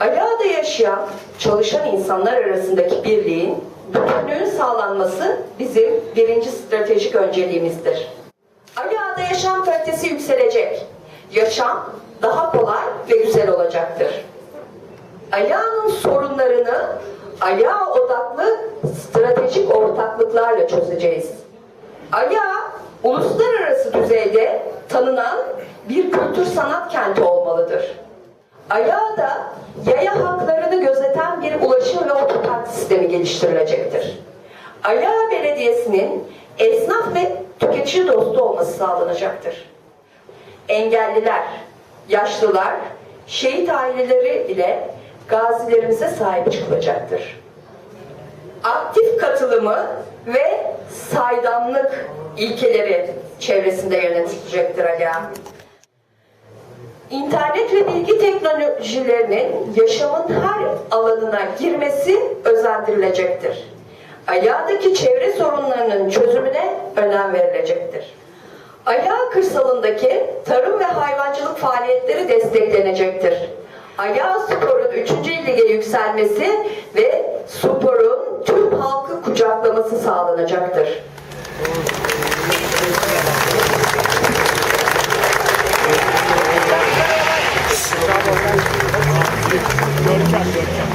Aliağa'da yaşayan, çalışan insanlar arasındaki birliğin, bütünlüğün sağlanması bizim birinci stratejik önceliğimizdir. Aliağa'da yaşam kalitesi yükselecek. Yaşam daha kolay ve güzel olacaktır. Aliağa'nın sorunlarını Aliağa odaklı stratejik ortaklıklarla çözeceğiz. Aliağa, uluslararası düzeyde tanınan bir kültür sanat kenti olmalıdır. Aliağa'da yaya haklarını gözeten bir ulaşım ve otopark sistemi geliştirilecektir. Aliağa Belediyesi'nin esnaf ve tüketici dostu olması sağlanacaktır engelliler, yaşlılar, şehit aileleri ile gazilerimize sahip çıkılacaktır. Aktif katılımı ve saydamlık ilkeleri çevresinde yönetilecektir Aliağa. İnternet ve bilgi teknolojilerinin yaşamın her alanına girmesi özendirilecektir. Aliağa'daki çevre sorunlarının çözümüne önem verilecektir. Ayağı kırsalındaki tarım ve hayvancılık faaliyetleri desteklenecektir. Ayağı sporun 3. lige yükselmesi ve sporun tüm halkı kucaklaması sağlanacaktır. Görkem, görkem.